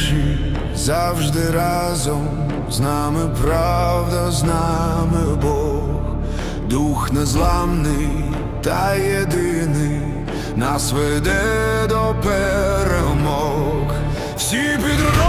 перші завжди разом з нами правда, з нами Бог, дух незламний та єдиний, нас веде до перемог. Всі підрозділи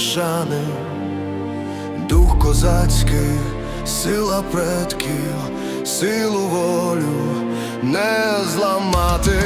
шани, дух козацький, сила предків, силу волю не зламати.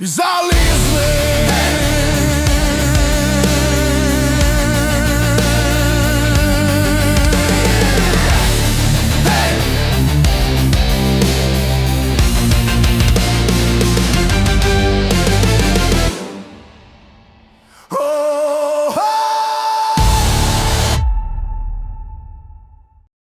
Залізли.